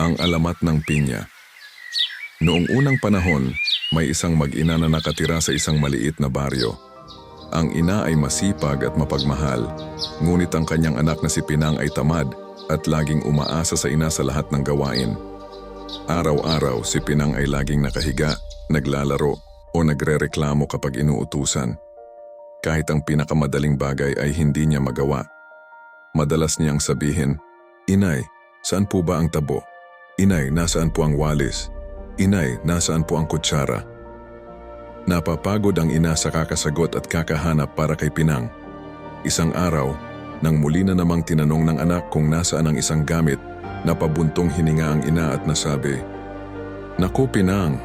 Ang alamat ng pinya. Noong unang panahon, may isang mag-ina na nakatira sa isang maliit na baryo. Ang ina ay masipag at mapagmahal, ngunit ang kanyang anak na si Pinang ay tamad at laging umaasa sa ina sa lahat ng gawain. Araw-araw si Pinang ay laging nakahiga, naglalaro o nagrereklamo kapag inuutusan. Kahit ang pinakamadaling bagay ay hindi niya magawa. Madalas niyang sabihin, Inay, saan po ba ang tabo? Inay, nasaan po ang walis? Inay, nasaan po ang kutsara? Napapagod ang ina sa kakasagot at kakahanap para kay Pinang. Isang araw, nang muli na namang tinanong ng anak kung nasaan ang isang gamit, napabuntong hininga ang ina at nasabi, Naku Pinang,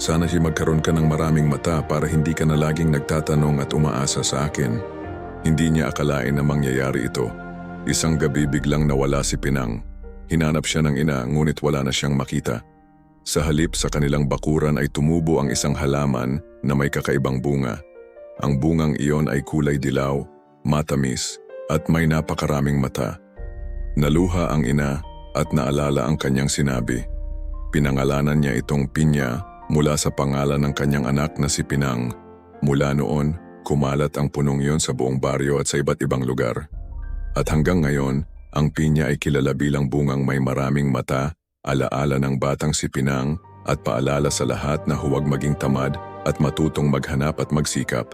sana si magkaroon ka ng maraming mata para hindi ka na laging nagtatanong at umaasa sa akin. Hindi niya akalain na mangyayari ito. Isang gabi biglang nawala si Pinang. Hinanap siya ng ina ngunit wala na siyang makita. Sa halip sa kanilang bakuran ay tumubo ang isang halaman na may kakaibang bunga. Ang bungang iyon ay kulay dilaw, matamis, at may napakaraming mata. Naluha ang ina at naalala ang kanyang sinabi. Pinangalanan niya itong pinya mula sa pangalan ng kanyang anak na si Pinang. Mula noon, kumalat ang punong iyon sa buong baryo at sa iba't ibang lugar. At hanggang ngayon, ang pinya ay kilala bilang bungang may maraming mata, alaala ng batang si Pinang at paalala sa lahat na huwag maging tamad at matutong maghanap at magsikap.